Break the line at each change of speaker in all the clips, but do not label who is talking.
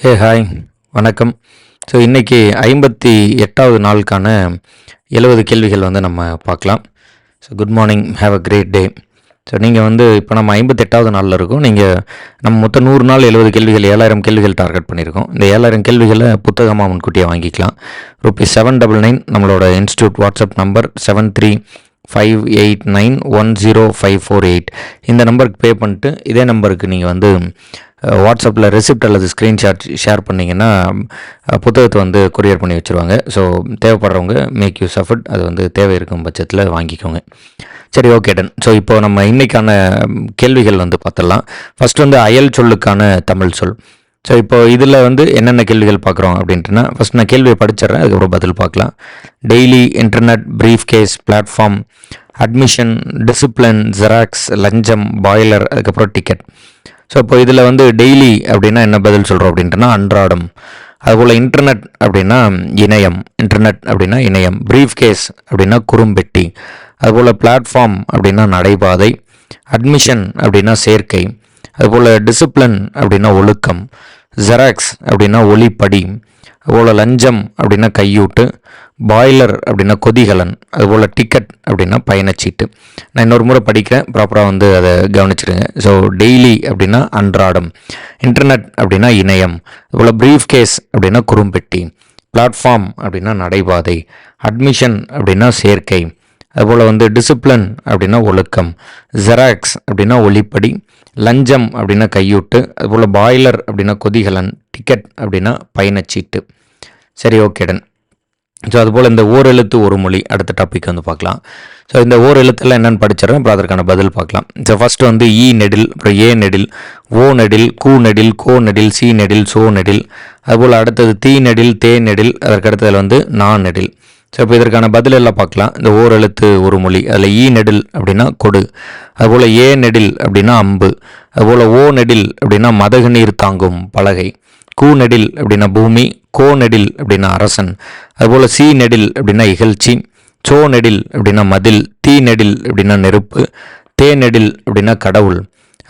hey hi வணக்கம் so இன்றைக்கி ஐம்பத்தி எட்டாவது நாளுக்கான எழுபது கேள்விகள் வந்து நம்ம பார்க்கலாம் so good morning have a great day so நீங்கள் வந்து இப்போ நம்ம ஐம்பத்தெட்டாவது நாளில் இருக்கும் நீங்கள் நம்ம மொத்தம் நூறு நாள் எழுபது கேள்விகள் ஏழாயிரம் கேள்விகள் டார்கெட் பண்ணியிருக்கோம் இந்த ஏழாயிரம் கேள்விகளை புத்தகமாக முன்கூட்டியே வாங்கிக்கலாம் ருபீஸ் செவன் டபுள் நைன் நம்மளோட institute WhatsApp number seven three five eight nine one zero five four eight இந்த நம்பருக்கு பே பண்ணிட்டு இதே நம்பருக்கு நீங்கள் வந்து வாட்ஸ்அப்பில் ரெசிப்ட் அல்லது ஸ்க்ரீன்ஷாட் ஷேர் பண்ணிங்கன்னா புத்தகத்தை வந்து கொரியர் பண்ணி வச்சுருவாங்க ஸோ தேவைப்படுறவங்க மேக் யூ சஃபர்ட் அது வந்து தேவை இருக்கும் பட்சத்தில் வாங்கிக்கோங்க சரி ஓகே டன் ஸோ இப்போ நம்ம இன்றைக்கான கேள்விகள் வந்து பார்த்துடலாம் ஃபஸ்ட் வந்து அயல் சொல்லுக்கான தமிழ் சொல் ஸோ இப்போ இதில் வந்து என்னென்ன கேள்விகள் பார்க்குறோம் அப்படின்ட்டுனா ஃபஸ்ட் நான் கேள்வியை படிச்சிடறேன் அதுக்கப்புறம் பதில் பார்க்கலாம் daily internet briefcase platform admission discipline xerox லஞ்சம் பாய்லர் அதுக்கப்புறம் டிக்கெட் ஸோ இப்போ இதில் வந்து டெய்லி அப்படின்னா என்ன பதில் சொல்கிறோம் அப்படின்ட்டுனா அன்றாடம் அதுபோல் இன்டர்நெட் அப்படின்னா இணையம் இன்டர்நெட் அப்படின்னா இணையம் ப்ரீஃப் கேஸ் அப்படின்னா குறும்பெட்டி அதுபோல் பிளாட்ஃபார்ம் அப்படின்னா நடைபாதை அட்மிஷன் அப்படின்னா சேர்க்கை அதுபோல் டிசிப்ளின் அப்படின்னா ஒழுக்கம் ஜெராக்ஸ் அப்படின்னா ஒளிப்படி அதுபோல் லஞ்சம் அப்படின்னா கையூட்டு பாய்லர் அப்படின்னா கொதிகலன் அதுபோல் டிக்கெட் அப்படின்னா பயணச்சீட்டு நான் இன்னொரு முறை படிக்கிறேன் ப்ராப்பராக வந்து அதை கவனிச்சிடுங்க ஸோ டெய்லி அப்படின்னா அன்றாடம் இன்டர்நெட் அப்படின்னா இணையம் அதுபோல் ப்ரீஃப் கேஸ் அப்படின்னா குறும்பெட்டி பிளாட்ஃபார்ம் அப்படின்னா நடைபாதை அட்மிஷன் அப்படின்னா சேர்க்கை அதுபோல் வந்து டிசிப்ளின் அப்படின்னா ஒழுக்கம் ஜெராக்ஸ் அப்படின்னா ஒளிப்படி லஞ்சம் அப்படின்னா கையூட்டு அதுபோல் பாய்லர் அப்படின்னா கொதிகலன் டிக்கெட் அப்படின்னா பயணச்சீட்டு சரி ஓகேடன் ஸோ அதுபோல் இந்த ஓர் எழுத்து ஒரு மொழி அடுத்த டாபிக் வந்து பார்க்கலாம் ஸோ இந்த ஓர் எழுத்துலாம் என்னென்னு படிச்சிடறேன் அப்புறம் அதற்கான பதில் பார்க்கலாம் ஸோ ஃபஸ்ட்டு வந்து இ நெடில் அப்புறம் ஏ நெடில் ஓ நெடில் கூ நெடில் கோ நெடில் சி நெடில் சோ நெடில் அதுபோல் அடுத்தது தீ நெடில் தே நெடில் அதற்கு வந்து நா நெடில் ஸோ இப்போ இதற்கான பதில் எல்லாம் பார்க்கலாம் இந்த ஓர் எழுத்து ஒரு மொழி அதில் ஈ நெடில் அப்படின்னா கொடு அதுபோல் ஏ நெடில் அப்படின்னா அம்பு அதுபோல் ஓ நெடில் அப்படின்னா மதகு நீர் தாங்கும் பலகை கூ நெடில் அப்படின்னா பூமி கோ நெடில் அப்படின்னா அரசன் அதுபோல் சி நெடில் அப்படின்னா இகழ்ச்சி சோ நெடில் அப்படின்னா மதில் தீ நெடில் அப்படின்னா நெருப்பு தே நெடில் அப்படின்னா கடவுள்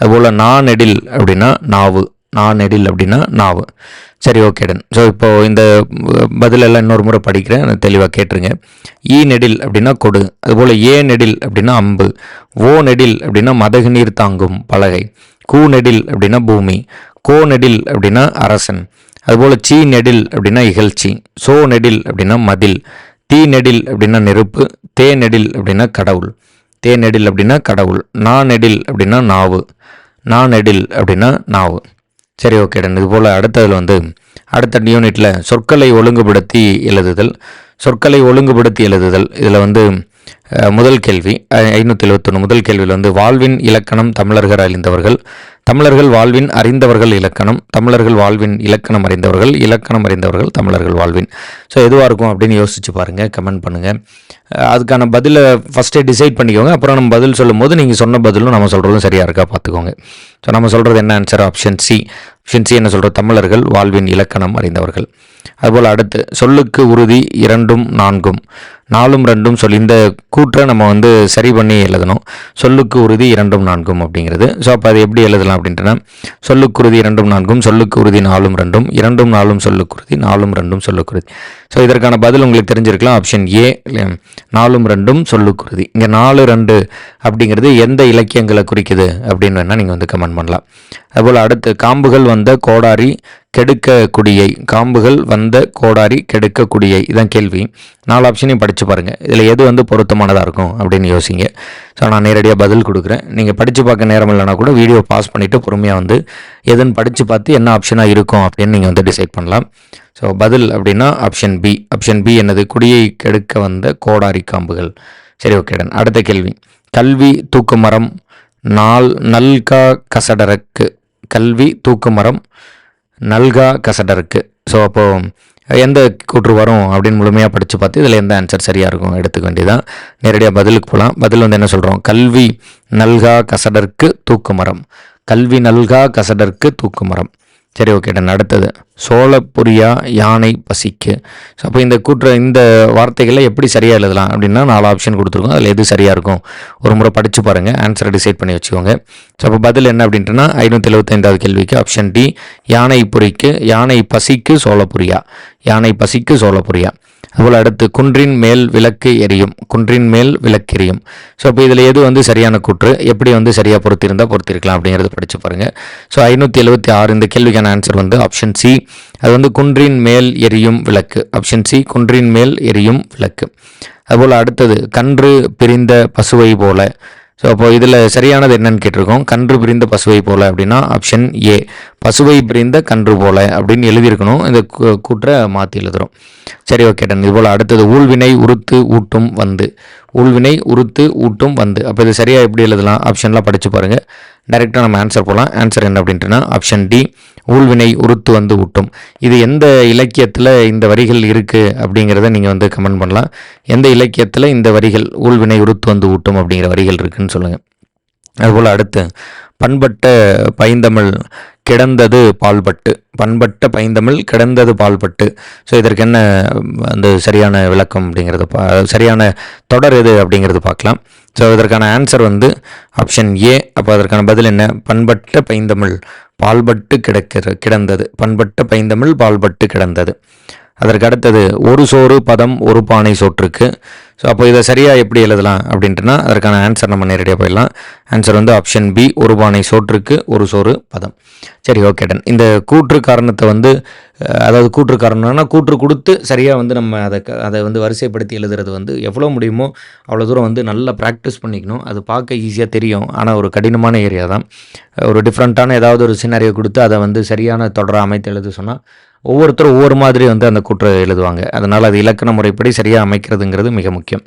அதுபோல் நா நெடில் அப்படின்னா நாவு நான் நெடில் அப்படின்னா நாவு சரி ஓகே டன் ஸோ இப்போது இந்த பதிலெல்லாம் இன்னொரு முறை படிக்கிறேன் தெளிவாக கேட்டுருங்க ஈ நெடில் அப்படின்னா கொடு அதுபோல் ஏ நெடில் அப்படின்னா அம்பு ஓ நெடில் அப்படின்னா மதகு நீர் தாங்கும் பலகை கூ நெடில் அப்படின்னா பூமி கோ நெடில் அப்படின்னா அரசன் அதுபோல் சீ நெடில் அப்படின்னா இகழ்ச்சி சோ நெடில் அப்படின்னா மதில் தீ நெடில் அப்படின்னா நெருப்பு தே நெடில் அப்படின்னா கடவுள் தே நெடில் அப்படின்னா கடவுள் நா நெடில் அப்படின்னா நாவு நா நெடில் அப்படின்னா நாவு சரி ஓகே டன் இது போல் அடுத்ததில் வந்து அடுத்த யூனிட்டில் சொற்களை ஒழுங்குபடுத்தி எழுதுதல் சொற்களை ஒழுங்குபடுத்தி எழுதுதல் இதில் வந்து முதல் கேள்வி ஐநூற்றி முதல் கேள்வியில் வந்து வாழ்வின் இலக்கணம் தமிழர்கள் அழிந்தவர்கள் தமிழர்கள் வாழ்வின் அறிந்தவர்கள் இலக்கணம் தமிழர்கள் வாழ்வின் இலக்கணம் அறிந்தவர்கள் இலக்கணம் அறிந்தவர்கள் தமிழர்கள் வாழ்வின் ஸோ எதுவாக இருக்கும் அப்படின்னு யோசிச்சு பாருங்கள் கமெண்ட் பண்ணுங்கள் அதுக்கான பதிலை ஃபஸ்ட்டே டிசைட் பண்ணிக்கோங்க அப்புறம் நம்ம பதில் சொல்லும் போது நீங்கள் சொன்ன பதிலும் நம்ம சொல்கிறதும் சரியாக இருக்கா பார்த்துக்கோங்க ஸோ நம்ம சொல்கிறது என்ன answer option C option C என்ன சொல்கிற தமிழர்கள் வாழ்வின் இலக்கணம் அறிந்தவர்கள் அதுபோல் அடுத்து சொல்லுக்கு உறுதி இரண்டும் நான்கும் நாலும் ரெண்டும் சொல்லி இந்த கூற்றை நம்ம வந்து சரி பண்ணி எழுதணும் சொல்லுக்கு உறுதி இரண்டும் நான்கும் அப்படிங்கிறது ஸோ அப்போ அது எப்படி எழுதலாம் அப்படின்ட்டுனா சொல்லுக்கு உறுதி இரண்டும் நான்கும் சொல்லுக்கு உறுதி நாலும் ரெண்டும் இரண்டும் நாலும் உறுதி நாலும் ரெண்டும் உறுதி ஸோ இதற்கான பதில் உங்களுக்கு தெரிஞ்சிருக்கலாம் ஆப்ஷன் ஏ நாலும் ரெண்டும் உறுதி இங்கே நாலு ரெண்டு அப்படிங்கிறது எந்த இலக்கியங்களை குறிக்குது அப்படின்னு வேணால் நீங்கள் வந்து கமெண்ட் பண்ணலாம் அதுபோல் அடுத்து காம்புகள் வந்த கோடாரி கெடுக்க குடியை காம்புகள் வந்த கோடாரி கெடுக்க குடியை இதான் கேள்வி நாலு ஆப்ஷனையும் படித்து பாருங்கள் இதில் எது வந்து பொருத்தமானதாக இருக்கும் அப்படின்னு யோசிங்க ஸோ நான் நேரடியாக பதில் கொடுக்குறேன் நீங்கள் படித்து பார்க்க நேரம் இல்லைனா கூட வீடியோ பாஸ் பண்ணிவிட்டு பொறுமையாக வந்து எதுன்னு படித்து பார்த்து என்ன ஆப்ஷனாக இருக்கும் அப்படின்னு நீங்கள் வந்து டிசைட் பண்ணலாம் ஸோ பதில் அப்படின்னா ஆப்ஷன் பி ஆப்ஷன் பி என்னது குடியை கெடுக்க வந்த கோடாரி காம்புகள் சரி ஓகே டன் அடுத்த கேள்வி கல்வி தூக்குமரம் நாள் நல்கா கசடருக்கு கல்வி தூக்குமரம் நல்கா கசடருக்கு ஸோ அப்போது எந்த கூற்று வரும் அப்படின்னு முழுமையாக படித்து பார்த்து இதில் எந்த ஆன்சர் சரியாக இருக்கும் எடுத்துக்க வேண்டியதான் நேரடியாக பதிலுக்கு போகலாம் பதில் வந்து என்ன சொல்கிறோம் கல்வி நல்கா கசடற்கு தூக்குமரம் கல்வி நல்கா கசடற்கு தூக்கு மரம் சரி ஓகேடா அடுத்தது சோழப்புரியா யானை பசிக்கு ஸோ அப்போ இந்த கூற்ற இந்த வார்த்தைகளை எப்படி சரியாக எழுதலாம் அப்படின்னா நாலு ஆப்ஷன் கொடுத்துருக்கோம் அதில் எது சரியாக இருக்கும் ஒரு முறை படித்து பாருங்கள் ஆன்சரை டிசைட் பண்ணி வச்சுக்கோங்க ஸோ அப்போ பதில் என்ன அப்படின்ட்டுனா ஐநூற்றி எழுபத்தைந்தாவது கேள்விக்கு ஆப்ஷன் டி யானை புரிக்கு யானை பசிக்கு சோழப்புரியா யானை பசிக்கு சோழப்புரியா அதுபோல் அடுத்து குன்றின் மேல் விளக்கு எரியும் குன்றின் மேல் விளக்கு எரியும் ஸோ அப்போ இதில் எது வந்து சரியான கூற்று எப்படி வந்து சரியாக பொறுத்திருந்தால் பொறுத்திருக்கலாம் அப்படிங்கிறது படித்து பாருங்கள் ஸோ ஐநூற்றி எழுபத்தி ஆறு இந்த கேள்விக்கான ஆன்சர் வந்து ஆப்ஷன் சி அது வந்து குன்றின் மேல் எரியும் விளக்கு ஆப்ஷன் சி குன்றின் மேல் எரியும் விளக்கு அதுபோல் அடுத்தது கன்று பிரிந்த பசுவை போல ஸோ அப்போ இதில் சரியானது என்னன்னு கேட்டிருக்கோம் கன்று பிரிந்த பசுவை போல் அப்படின்னா ஆப்ஷன் ஏ பசுவை பிரிந்த கன்று போல அப்படின்னு எழுதியிருக்கணும் இந்த கூற்றை மாற்றி எழுதுகிறோம் சரி ஓகே டன் இதுபோல் அடுத்தது ஊழ்வினை உறுத்து ஊட்டும் வந்து ஊழ்வினை உறுத்து ஊட்டும் வந்து அப்போ இது சரியாக எப்படி எழுதலாம் ஆப்ஷன்லாம் படித்து பாருங்கள் டைரெக்டாக நம்ம ஆன்சர் போகலாம் ஆன்சர் என்ன அப்படின்ட்டுனா ஆப்ஷன் டி ஊழ்வினை உறுத்து வந்து ஊட்டும் இது எந்த இலக்கியத்தில் இந்த வரிகள் இருக்குது அப்படிங்கிறத நீங்கள் வந்து கமெண்ட் பண்ணலாம் எந்த இலக்கியத்தில் இந்த வரிகள் ஊழ்வினை உறுத்து வந்து ஊட்டும் அப்படிங்கிற வரிகள் இருக்குதுன்னு சொல்லுங்கள் அதுபோல் அடுத்து பண்பட்ட பைந்தமிழ் கிடந்தது பால்பட்டு பண்பட்ட பைந்தமிழ் கிடந்தது பால்பட்டு ஸோ இதற்கு என்ன அந்த சரியான விளக்கம் அப்படிங்கிறது பா சரியான தொடர் எது அப்படிங்கிறது பார்க்கலாம் ஸோ இதற்கான ஆன்சர் வந்து ஆப்ஷன் ஏ அப்போ அதற்கான பதில் என்ன பண்பட்ட பைந்தமிழ் பால்பட்டு கிடக்கிற கிடந்தது பண்பட்ட பைந்தமிழ் பால்பட்டு கிடந்தது அதற்கு அடுத்தது ஒரு சோறு பதம் ஒரு பானை சோற்றுக்கு ஸோ அப்போ இதை சரியாக எப்படி எழுதலாம் அப்படின்ட்டுனா அதற்கான ஆன்சர் நம்ம நேரடியாக போயிடலாம் ஆன்சர் வந்து ஆப்ஷன் பி ஒரு பானை சோற்றுக்கு ஒரு சோறு பதம் சரி ஓகே டன் இந்த கூற்று காரணத்தை வந்து அதாவது கூற்று காரணம்னா கூற்று கொடுத்து சரியாக வந்து நம்ம அதை அதை வந்து வரிசைப்படுத்தி எழுதுறது வந்து எவ்வளோ முடியுமோ அவ்வளோ தூரம் வந்து நல்லா ப்ராக்டிஸ் பண்ணிக்கணும் அது பார்க்க ஈஸியாக தெரியும் ஆனால் ஒரு கடினமான ஏரியா தான் ஒரு டிஃப்ரெண்ட்டான ஏதாவது ஒரு சின்னரியை கொடுத்து அதை வந்து சரியான தொடர அமைத்து எழுத சொன்னால் ஒவ்வொருத்தரும் ஒவ்வொரு மாதிரி வந்து அந்த கூற்று எழுதுவாங்க அதனால் அது இலக்கண முறைப்படி சரியாக அமைக்கிறதுங்கிறது மிக முக்கியம்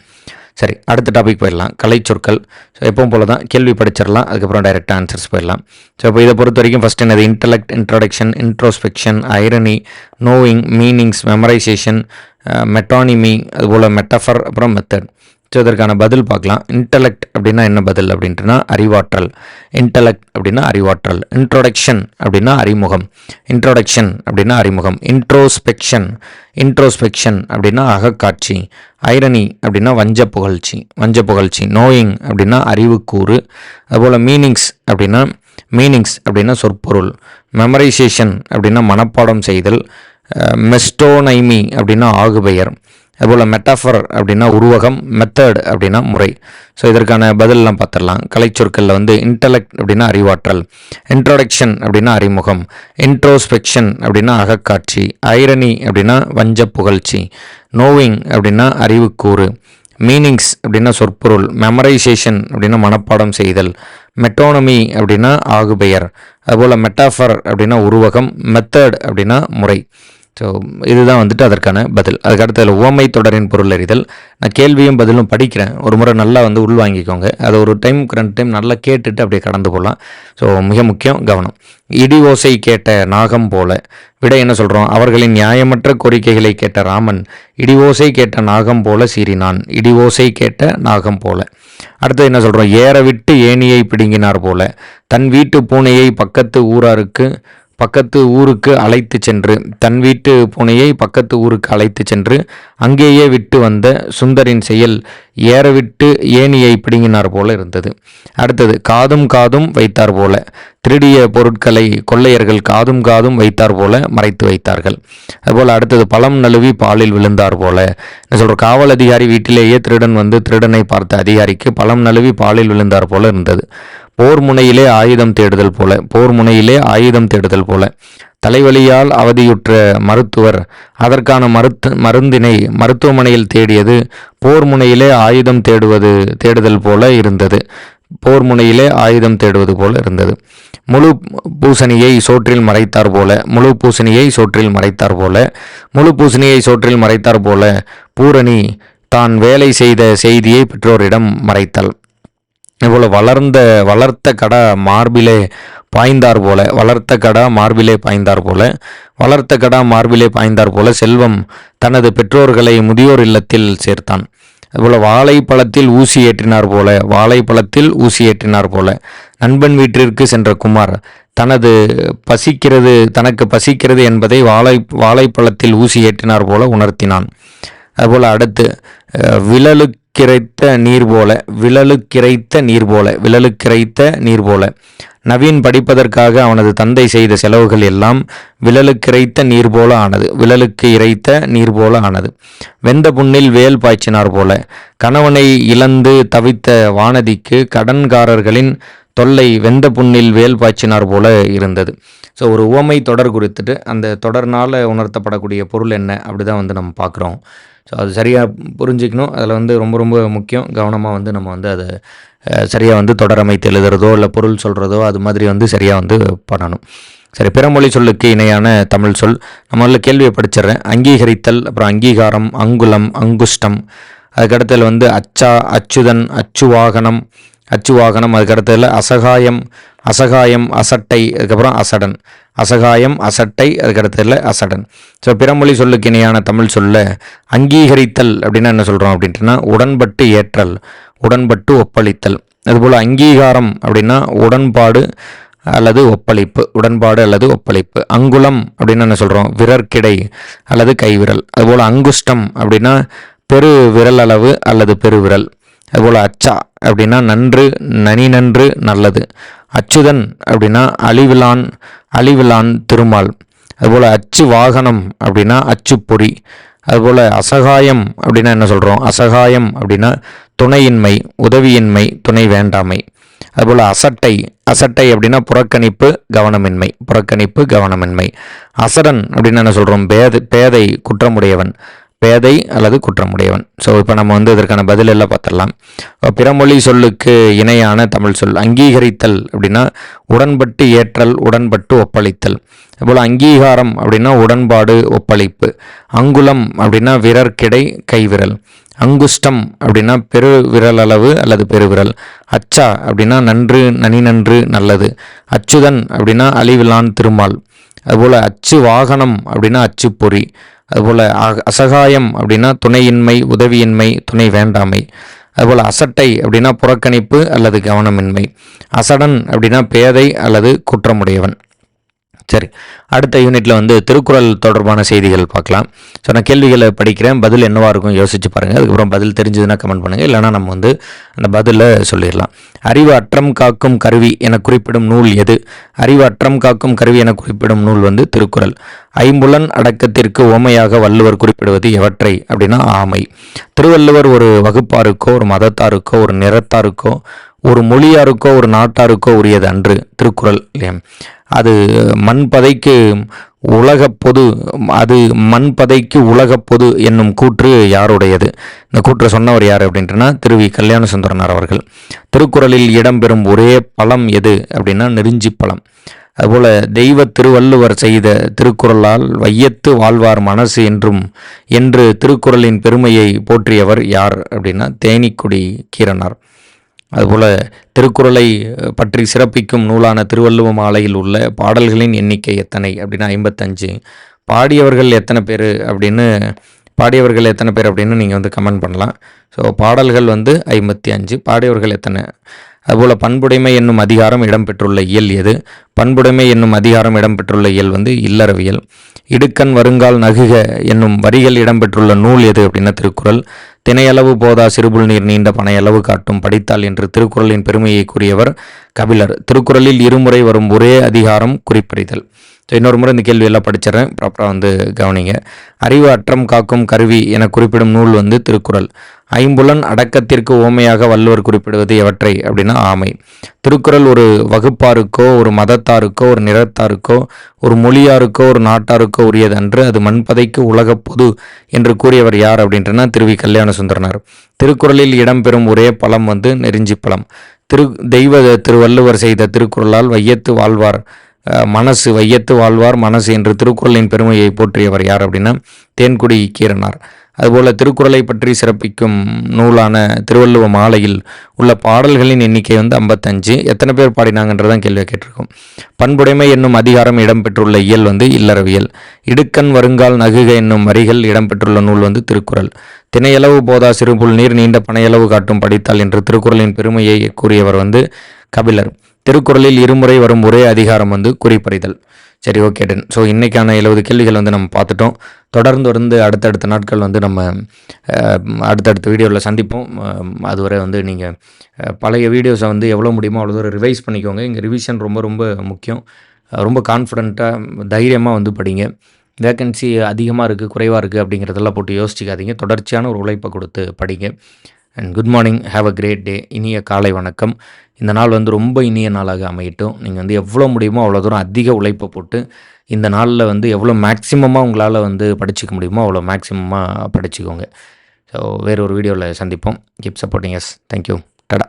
சரி அடுத்த டாபிக் போயிடலாம் கலை சொற்கள் ஸோ எப்பவும் போல தான் கேள்வி படிச்சிடலாம் அதுக்கப்புறம் டைரெக்ட் ஆன்சர்ஸ் போயிடலாம் ஸோ இப்போ இதை பொறுத்த வரைக்கும் ஃபஸ்ட் என்னது intellect introduction introspection irony knowing meanings memorisation metonymy அதுபோல் மெட்டஃபர் அப்புறம் மெத்தட் ஸோ இதற்கான பதில் பார்க்கலாம் இன்டலெக்ட் அப்படின்னா என்ன பதில் அப்படின்ட்டுனா அறிவாற்றல் இன்டலெக்ட் அப்படின்னா அறிவாற்றல் இன்ட்ரோடக்ஷன் அப்படின்னா அறிமுகம் இன்ட்ரோடக்ஷன் அப்படின்னா அறிமுகம் இன்ட்ரோஸ்பெக்ஷன் இன்ட்ரோஸ்பெக்ஷன் அப்படின்னா அகக்காட்சி ஐரணி அப்படின்னா வஞ்ச புகழ்ச்சி வஞ்ச புகழ்ச்சி நோயிங் அப்படின்னா அறிவுக்கூறு அதுபோல் மீனிங்ஸ் அப்படின்னா மீனிங்ஸ் அப்படின்னா சொற்பொருள் மெமரைசேஷன் அப்படின்னா மனப்பாடம் செய்தல் மெஸ்டோனைமி அப்படின்னா ஆகுபெயர் அதுபோல் மெட்டாஃபர் அப்படின்னா உருவகம் மெத்தட் அப்படின்னா முறை ஸோ இதற்கான பதிலெலாம் பார்த்துடலாம் கலை சொற்களில் வந்து இன்டலெக்ட் அப்படின்னா அறிவாற்றல் இன்ட்ரோடக்ஷன் அப்படின்னா அறிமுகம் இன்ட்ரோஸ்பெக்ஷன் அப்படின்னா அகக்காட்சி ஐரணி அப்படின்னா வஞ்ச புகழ்ச்சி நோவிங் அப்படின்னா அறிவுக்கூறு மீனிங்ஸ் அப்படின்னா சொற்பொருள் மெமரைசேஷன் அப்படின்னா மனப்பாடம் செய்தல் மெட்டோனமி அப்படின்னா ஆகுபெயர் அதுபோல் மெட்டாஃபர் அப்படின்னா உருவகம் மெத்தட் அப்படின்னா முறை ஸோ இதுதான் வந்துட்டு அதற்கான பதில் அதுக்கடுத்து அதில் உவமை தொடரின் பொருள் எறிதல் நான் கேள்வியும் பதிலும் படிக்கிறேன் ஒரு முறை நல்லா வந்து உள்வாங்கிக்கோங்க அதை ஒரு டைம் ரெண்டு டைம் நல்லா கேட்டுட்டு அப்படியே கடந்து போகலாம் ஸோ மிக முக்கியம் கவனம் இடி ஓசை கேட்ட நாகம் போல விட என்ன சொல்கிறோம் அவர்களின் நியாயமற்ற கோரிக்கைகளை கேட்ட ராமன் இடி ஓசை கேட்ட நாகம் போல சீறினான் இடி ஓசை கேட்ட நாகம் போல அடுத்து என்ன சொல்கிறோம் ஏற விட்டு ஏணியை பிடுங்கினார் போல தன் வீட்டு பூனையை பக்கத்து ஊராருக்கு பக்கத்து ஊருக்கு அழைத்து சென்று தன் வீட்டு பூனையை பக்கத்து ஊருக்கு அழைத்து சென்று அங்கேயே விட்டு வந்த சுந்தரின் செயல் ஏறவிட்டு ஏணியை பிடுங்கினார் போல இருந்தது அடுத்தது காதும் காதும் வைத்தார் போல திருடிய பொருட்களை கொள்ளையர்கள் காதும் காதும் வைத்தார் போல மறைத்து வைத்தார்கள் அதுபோல் அடுத்தது பழம் நழுவி பாலில் விழுந்தார் போல என்ன சொல்கிற காவல் அதிகாரி வீட்டிலேயே திருடன் வந்து திருடனை பார்த்த அதிகாரிக்கு பழம் நழுவி பாலில் விழுந்தார் போல இருந்தது போர் முனையிலே ஆயுதம் தேடுதல் போல போர் முனையிலே ஆயுதம் தேடுதல் போல தலைவலியால் அவதியுற்ற மருத்துவர் அதற்கான மருத்து மருந்தினை மருத்துவமனையில் தேடியது போர் முனையிலே ஆயுதம் தேடுவது தேடுதல் போல இருந்தது போர் முனையிலே ஆயுதம் தேடுவது போல இருந்தது முழு பூசணியை சோற்றில் மறைத்தார் போல முழு பூசணியை சோற்றில் மறைத்தார் போல முழு பூசணியை சோற்றில் மறைத்தார் போல பூரணி தான் வேலை செய்த செய்தியை பெற்றோரிடம் மறைத்தாள் இவ்வளோ வளர்ந்த வளர்த்த கடா மார்பிலே பாய்ந்தார் போல வளர்த்த கடா மார்பிலே பாய்ந்தார் போல வளர்த்த கடா மார்பிலே பாய்ந்தார் போல செல்வம் தனது பெற்றோர்களை முதியோர் இல்லத்தில் சேர்த்தான் அதுபோல் வாழைப்பழத்தில் ஊசி ஏற்றினார் போல வாழைப்பழத்தில் ஊசி ஏற்றினார் போல நண்பன் வீட்டிற்கு சென்ற குமார் தனது பசிக்கிறது தனக்கு பசிக்கிறது என்பதை வாழை வாழைப்பழத்தில் ஊசி ஏற்றினார் போல உணர்த்தினான் அதுபோல் அடுத்து விழலுக்கு கிரைத்த நீர் போல விழலு கிரைத்த நீர் போல விழலு கிரைத்த நீர் போல நவீன் படிப்பதற்காக அவனது தந்தை செய்த செலவுகள் எல்லாம் விழலு கிரைத்த நீர் போல ஆனது விழலுக்கு இறைத்த நீர் போல ஆனது வெந்த புண்ணில் வேல் பாய்ச்சினார் போல கணவனை இழந்து தவித்த வானதிக்கு கடன்காரர்களின் தொல்லை வெந்த புண்ணில் வேல் பாய்ச்சினார் போல இருந்தது ஸோ ஒரு உவமை தொடர் குறித்துட்டு அந்த தொடர்னால் உணர்த்தப்படக்கூடிய பொருள் என்ன அப்படி தான் வந்து நம்ம பார்க்குறோம் ஸோ அது சரியாக புரிஞ்சிக்கணும் அதில் வந்து ரொம்ப ரொம்ப முக்கியம் கவனமாக வந்து நம்ம வந்து அதை சரியாக வந்து தொடரமைத்து எழுதுறதோ இல்லை பொருள் சொல்கிறதோ அது மாதிரி வந்து சரியாக வந்து பண்ணணும் சரி பிறமொழி சொல்லுக்கு இணையான தமிழ் சொல் நம்மளில் கேள்வியை படிச்சிடுறேன் அங்கீகரித்தல் அப்புறம் அங்கீகாரம் அங்குலம் அங்குஷ்டம் அதுக்கடுத்தல் வந்து அச்சா அச்சுதன் அச்சுவாகனம் அச்சு வாகனம் அதுக்கடுத்ததில் அசகாயம் அசகாயம் அசட்டை அதுக்கப்புறம் அசடன் அசகாயம் அசட்டை அதுக்கடுத்ததில் அசடன் ஸோ பிறமொழி சொல்லுக்கு இணையான தமிழ் சொல்ல அங்கீகரித்தல் அப்படின்னா என்ன சொல்கிறோம் அப்படின்ட்டுனா உடன்பட்டு ஏற்றல் உடன்பட்டு ஒப்பளித்தல் அதுபோல் அங்கீகாரம் அப்படின்னா உடன்பாடு அல்லது ஒப்பளிப்பு உடன்பாடு அல்லது ஒப்பளிப்பு அங்குலம் அப்படின்னு என்ன சொல்கிறோம் விரற்கிடை அல்லது கைவிரல் அதுபோல் அங்குஷ்டம் அப்படின்னா பெரு விரல் அளவு அல்லது பெருவிரல் அதுபோல் அச்சா அப்படின்னா நன்று நனி நன்று நல்லது அச்சுதன் அப்படின்னா அழிவிலான் அழிவிலான் திருமால் அதுபோல் அச்சு வாகனம் அப்படின்னா அச்சு பொறி அதுபோல் அசகாயம் அப்படின்னா என்ன சொல்கிறோம் அசகாயம் அப்படின்னா துணையின்மை உதவியின்மை துணை வேண்டாமை அதுபோல் அசட்டை அசட்டை அப்படின்னா புறக்கணிப்பு கவனமின்மை புறக்கணிப்பு கவனமின்மை அசரன் அப்படின்னு என்ன சொல்கிறோம் பேத பேதை குற்றமுடையவன் பேதை அல்லது குற்றமுடையவன் ஸோ இப்போ நம்ம வந்து இதற்கான பதில் எல்லாம் பார்த்துடலாம் பிறமொழி சொல்லுக்கு இணையான தமிழ் சொல் அங்கீகரித்தல் அப்படின்னா உடன்பட்டு ஏற்றல் உடன்பட்டு ஒப்பளித்தல் அதுபோல் அங்கீகாரம் அப்படின்னா உடன்பாடு ஒப்பளிப்பு அங்குலம் அப்படின்னா விரற்கிடை கைவிரல் அங்குஷ்டம் அப்படின்னா பெரு விரல் அளவு அல்லது பெருவிரல் அச்சா அப்படின்னா நன்று நனி நன்று நல்லது அச்சுதன் அப்படின்னா அழிவிலான் திருமால் அதுபோல் அச்சு வாகனம் அப்படின்னா அச்சுப்பொறி அதுபோல் அசகாயம் அப்படின்னா துணையின்மை உதவியின்மை துணை வேண்டாமை அதுபோல் அசட்டை அப்படின்னா புறக்கணிப்பு அல்லது கவனமின்மை அசடன் அப்படின்னா பேதை அல்லது குற்றமுடையவன் சரி அடுத்த யூனிட்டில் வந்து திருக்குறள் தொடர்பான செய்திகள் பார்க்கலாம் ஸோ நான் கேள்விகளை படிக்கிறேன் பதில் என்னவாக இருக்கும் யோசிச்சு பாருங்கள் அதுக்கப்புறம் பதில் தெரிஞ்சதுன்னா கமெண்ட் பண்ணுங்கள் இல்லைனா நம்ம வந்து அந்த பதிலை சொல்லிடலாம் அறிவு அற்றம் காக்கும் கருவி என குறிப்பிடும் நூல் எது அறிவு அற்றம் காக்கும் கருவி என குறிப்பிடும் நூல் வந்து திருக்குறள் ஐம்புலன் அடக்கத்திற்கு ஓமையாக வள்ளுவர் குறிப்பிடுவது எவற்றை அப்படின்னா ஆமை திருவள்ளுவர் ஒரு வகுப்பாருக்கோ ஒரு மதத்தாருக்கோ ஒரு நிறத்தாருக்கோ ஒரு மொழியாருக்கோ ஒரு நாட்டாருக்கோ உரியது அன்று திருக்குறள் இல்லையா அது மண்பதைக்கு உலக பொது அது மண்பதைக்கு உலக பொது என்னும் கூற்று யாருடையது இந்த கூற்று சொன்னவர் யார் அப்படின்ட்டுனா திருவி கல்யாண சுந்தரனார் அவர்கள் திருக்குறளில் இடம்பெறும் ஒரே பழம் எது அப்படின்னா நெருஞ்சி பழம் அதுபோல் தெய்வ திருவள்ளுவர் செய்த திருக்குறளால் வையத்து வாழ்வார் மனசு என்றும் என்று திருக்குறளின் பெருமையை போற்றியவர் யார் அப்படின்னா தேனிக்குடி கீரனார் அதுபோல் திருக்குறளை பற்றி சிறப்பிக்கும் நூலான திருவள்ளுவ மாலையில் உள்ள பாடல்களின் எண்ணிக்கை எத்தனை அப்படின்னா ஐம்பத்தஞ்சு பாடியவர்கள் எத்தனை பேர் அப்படின்னு பாடியவர்கள் எத்தனை பேர் அப்படின்னு நீங்கள் வந்து கமெண்ட் பண்ணலாம் ஸோ பாடல்கள் வந்து ஐம்பத்தி அஞ்சு பாடியவர்கள் எத்தனை அதுபோல் பண்புடைமை என்னும் அதிகாரம் இடம்பெற்றுள்ள இயல் எது பண்புடைமை என்னும் அதிகாரம் இடம்பெற்றுள்ள இயல் வந்து இல்லறவியல் இடுக்கண் வருங்கால் நகுக என்னும் வரிகள் இடம்பெற்றுள்ள நூல் எது அப்படின்னா திருக்குறள் தினையளவு போதா சிறுபுல் நீர் நீண்ட பனையளவு காட்டும் படித்தால் என்று திருக்குறளின் பெருமையை கூறியவர் கபிலர் திருக்குறளில் இருமுறை வரும் ஒரே அதிகாரம் குறிப்பறிதல் ஸோ இன்னொரு முறை இந்த கேள்வியெல்லாம் படிச்சிடறேன் ப்ராப்பராக வந்து கவனிங்க அறிவு அற்றம் காக்கும் கருவி என குறிப்பிடும் நூல் வந்து திருக்குறள் ஐம்புலன் அடக்கத்திற்கு ஓமையாக வள்ளுவர் குறிப்பிடுவது எவற்றை அப்படின்னா ஆமை திருக்குறள் ஒரு வகுப்பாருக்கோ ஒரு மதத்தாருக்கோ ஒரு நிறத்தாருக்கோ ஒரு மொழியாருக்கோ ஒரு நாட்டாருக்கோ உரியது அன்று அது மண்பதைக்கு உலக பொது என்று கூறியவர் யார் அப்படின்றனா திருவி கல்யாண சுந்தரனார் திருக்குறளில் இடம்பெறும் ஒரே பழம் வந்து நெருஞ்சி பழம் திரு தெய்வ திருவள்ளுவர் செய்த திருக்குறளால் வையத்து வாழ்வார் மனசு வையத்து வாழ்வார் மனசு என்று திருக்குறளின் பெருமையை போற்றியவர் யார் அப்படின்னா தேன்குடி கீரனார் அதுபோல் திருக்குறளை பற்றி சிறப்பிக்கும் நூலான திருவள்ளுவ மாலையில் உள்ள பாடல்களின் எண்ணிக்கை வந்து ஐம்பத்தஞ்சு எத்தனை பேர் பாடினாங்கன்றதான் கேள்வியை கேட்டிருக்கோம் பண்புடைமை என்னும் அதிகாரம் இடம்பெற்றுள்ள இயல் வந்து இல்லறவியல் இடுக்கண் வருங்கால் நகுக என்னும் வரிகள் இடம்பெற்றுள்ள நூல் வந்து திருக்குறள் தினையளவு போதா சிறுபுல் நீர் நீண்ட பனையளவு காட்டும் படித்தால் என்று திருக்குறளின் பெருமையை கூறியவர் வந்து கபிலர் திருக்குறளில் இருமுறை வரும் ஒரே அதிகாரம் வந்து குறிப்பறிதல் சரி ஓகே டன் ஸோ இன்றைக்கான எழுபது கேள்விகள் வந்து நம்ம பார்த்துட்டோம் தொடர்ந்து வந்து அடுத்தடுத்த நாட்கள் வந்து நம்ம அடுத்தடுத்த வீடியோவில் சந்திப்போம் அதுவரை வந்து நீங்கள் பழைய வீடியோஸை வந்து எவ்வளோ முடியுமோ அவ்வளோ தூரம் ரிவைஸ் பண்ணிக்கோங்க இங்கே ரிவிஷன் ரொம்ப ரொம்ப முக்கியம் ரொம்ப கான்ஃபிடெண்ட்டாக தைரியமாக வந்து படிங்க வேக்கன்சி அதிகமாக இருக்குது குறைவாக இருக்குது அப்படிங்கிறதெல்லாம் போட்டு யோசிச்சிக்காதீங்க தொடர்ச்சியான ஒரு உழைப்பை கொடுத்து படிங்க and good morning have a great day இனிய காலை வணக்கம் இந்த நாள் வந்து ரொம்ப இனிய நாளாக அமையட்டும் நீங்கள் வந்து எவ்வளோ முடியுமோ அவ்வளோ தூரம் அதிக உழைப்பை போட்டு இந்த நாளில் வந்து எவ்வளோ மேக்ஸிமமாக உங்களால் வந்து படிச்சிக்க முடியுமோ அவ்வளோ மேக்ஸிமமாக படிச்சுக்கோங்க ஸோ வேறு ஒரு வீடியோவில் சந்திப்போம் கிப் சப்போர்ட்டிங் எஸ் தேங்க்யூ டடா